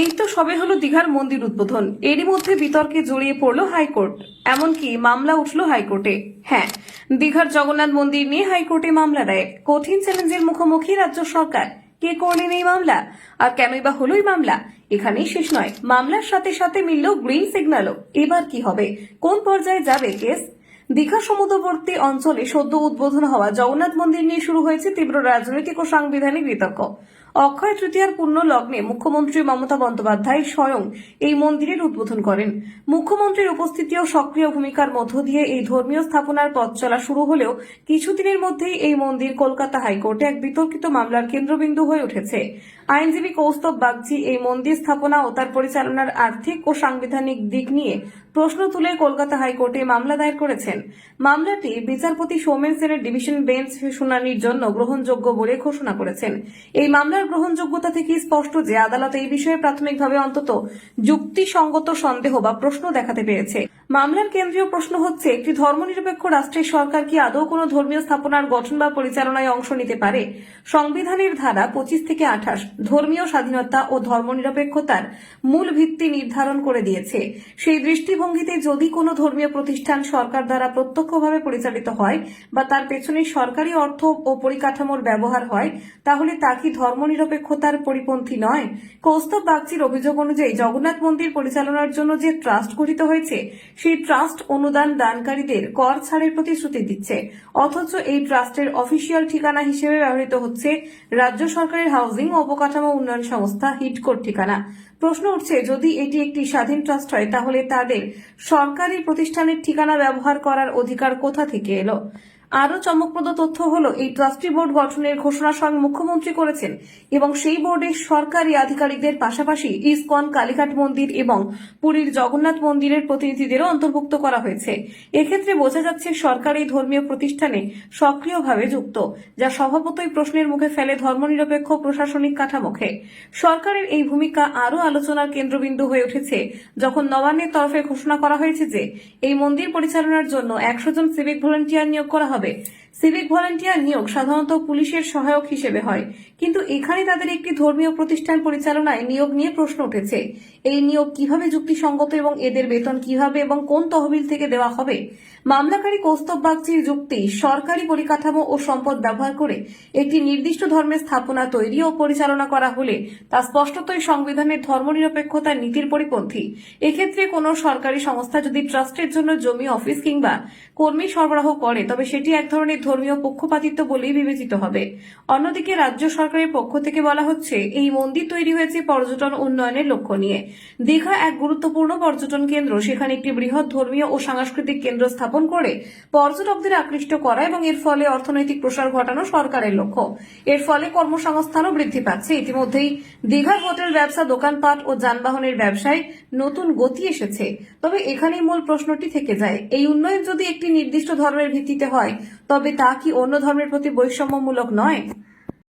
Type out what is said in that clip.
এই তো সবে হলো দীঘার মন্দির উদ্বোধন। এরই মধ্যে বিতর্কে জড়িয়ে পড়ল হাইকোর্ট। এমনকি মামলা উঠল হাইকোর্টে। হ্যাঁ দীঘার জগন্নাথ মন্দির নিয়ে হাইকোর্টে মামলা দেয় কঠিন চ্যালেঞ্জের মুখোমুখি রাজ্য সরকার। কে করলেন এই মামলা? আর কেনই বা হলোই মামলা? এখানেই শেষ নয়। মামলার সাথে সাথে মিলল গ্রিন সিগন্যালও। এবার কি হবে? কোন পর্যায়ে যাবে কেস? দীঘা সমুদ্রবর্তী অঞ্চলে সদ্য উদ্বোধন হওয়া জগন্নাথ মন্দির নিয়ে শুরু হয়েছে তীব্র রাজনৈতিক ও সাংবিধানিক বিতর্ক। অক্ষয় তৃতীয়ার পূর্ণ লগ্নে মুখ্যমন্ত্রী মমতা বন্দ্যোপাধ্যায় স্বয়ং এই মন্দিরের উদ্বোধন করেন। মুখ্যমন্ত্রীর উপস্থিতি ও সক্রিয় ভূমিকার মধ্য দিয়ে এই ধর্মীয় স্থাপনার পথ চলা শুরু হলেও কিছুদিনের মধ্যেই এই মন্দির কলকাতা হাইকোর্টে এক বিতর্কিত মামলার কেন্দ্রবিন্দু হয়ে উঠেছে। আইনজীবী কৌস্তব বাগচি এই মন্দির স্থাপনা ও তার পরিচালনার আর্থিক ও সাংবিধানিক দিক নিয়ে প্রশ্ন তুলে কলকাতা হাইকোর্টে মামলা দায়ের করেছেন। মামলাটি বিচারপতি সৌমেন সেনের ডিভিশন বেঞ্চ শুনানির জন্য গ্রহণযোগ্য বলে ঘোষণা করেছেন। এই মামলার গ্রহণযোগ্যতা থেকে স্পষ্ট যে আদালত এই বিষয়ে প্রাথমিকভাবে অন্তত যুক্তিসঙ্গত সন্দেহ বা প্রশ্ন দেখাতে পেরেছে। মামলার কেন্দ্রীয় প্রশ্ন হচ্ছে, একটি ধর্মনিরপেক্ষ রাষ্ট্রের সরকার কি আদৌ কোনো ধর্মীয় স্থাপনার গঠন বা পরিচালনায় অংশ নিতে পারে? সংবিধানের ধারা পঁচিশ থেকে আঠাশ, ধর্মীয় স্বাধীনতা ও ধর্মনিরপেক্ষতার মূল ভিত্তি নির্ধারণ করে দিয়েছে। সেই দৃষ্টিভঙ্গিতে যদি কোনো ধর্মীয় প্রতিষ্ঠান সরকার দ্বারা প্রত্যক্ষভাবে পরিচালিত হয় বা তার পেছনে সরকারি অর্থ ও পরিকাঠামোর ব্যবহার হয়, তাহলে তা কি ধর্মনিরপেক্ষতার পরিপন্থী নয়? কৌস্তব বাগচির অভিযোগ অনুযায়ী, জগন্নাথ মন্দির পরিচালনার জন্য যে ট্রাস্ট গঠিত হয়েছে সেই ট্রাস্ট অনুদান দানকারীদের কর ছাড়ের প্রতিশ্রুতি দিচ্ছে। অথচ এই ট্রাস্টের অফিসিয়াল ঠিকানা হিসেবে ব্যবহৃত হচ্ছে রাজ্য সরকারের হাউজিং অবকাঠামো উন্নয়ন সংস্থা হিটকোর ঠিকানা। প্রশ্ন উঠছে, যদি এটি একটি স্বাধীন ট্রাস্ট হয়, তাহলে তাদের সরকারি প্রতিষ্ঠানের ঠিকানা ব্যবহার করার অধিকার কোথা থেকে এলো? আরও চমকপ্রদ তথ্য হলো, এই ট্রাস্টি বোর্ড গঠনের ঘোষণা স্বয়ং মুখ্যমন্ত্রী করেছেন এবং সেই বোর্ডের সরকারি আধিকারিকদের পাশাপাশি ইসকন, কালীঘাট মন্দির এবং পুরীর জগন্নাথ মন্দিরের প্রতিনিধিদেরও অন্তর্ভুক্ত করা হয়েছে। এক্ষেত্রে বোঝা যাচ্ছে সরকার ধর্মীয় প্রতিষ্ঠানে সক্রিয়ভাবে যুক্ত, যা স্বভাবতই প্রশ্নের মুখে ফেলে ধর্মনিরপেক্ষ প্রশাসনিক কাঠামোকে। সরকারের এই ভূমিকা আরও আলোচনার কেন্দ্রবিন্দু হয়ে উঠেছে, যখন নবান্নের তরফে ঘোষণা করা হয়েছে যে, এই মন্দির পরিচালনার জন্য একশো জন সিভিক ভলেন্টিয়ার নিয়োগ করা হবে। সিভিক ভলেন্টিয়ার নিয়োগ সাধারণত পুলিশের সহায়ক হিসেবে হয়। কিন্তু এখানে তাদের একটি ধর্মীয় প্রতিষ্ঠান পরিচালনায় নিয়োগ নিয়ে প্রশ্ন উঠেছে। এই নিয়োগ কীভাবে যুক্তিসঙ্গত এবং এদের বেতন কীভাবে এবং কোন তহবিল থেকে দেওয়া হবে? মামলাকারী কৌস্তব বাগচির যুক্তি, সরকারি পরিকাঠামো ও সম্পদ ব্যবহার করে একটি নির্দিষ্ট ধর্মের স্থাপনা তৈরি ও পরিচালনা করা হলে তা স্পষ্টতই সংবিধানের ধর্মনিরপেক্ষতার নীতির পরিপন্থী। এক্ষেত্রে কোনো সরকারি সংস্থা যদি ট্রাস্টের জন্য জমি, অফিস কিংবা কর্মী সরবরাহ করে, তবে সেটি এক ধরনের ধর্মীয় পক্ষপাতিত্ব বলেই বিবেচিত হবে। অন্যদিকে রাজ্য সরকারের পক্ষ থেকে বলা হচ্ছে, এই মন্দির তৈরি হয়েছে পর্যটন উন্নয়নের লক্ষ্য নিয়ে। দীঘা এক গুরুত্বপূর্ণ পর্যটন কেন্দ্র, সেখানে একটি বৃহৎ ধর্মীয় ও সাংস্কৃতিক কেন্দ্র স্থাপন করে পর্যটকদের আকৃষ্ট করা এবং এর ফলে অর্থনৈতিক প্রসার ঘটানো সরকারের লক্ষ্য। এর ফলে কর্মসংস্থানও বৃদ্ধি পাচ্ছে। ইতিমধ্যেই দীঘার হোটেল, ব্যবসা, দোকানপাট ও যানবাহনের ব্যবসায় নতুন গতি এসেছে। তবে এখানেই মূল প্রশ্নটি থেকে যায়, এই উন্নয়ন যদি একটি নির্দিষ্ট ধর্মের ভিত্তিতে হয় তবে তা কি অন্য ধর্মের প্রতি বৈষম্যমূলক নয়?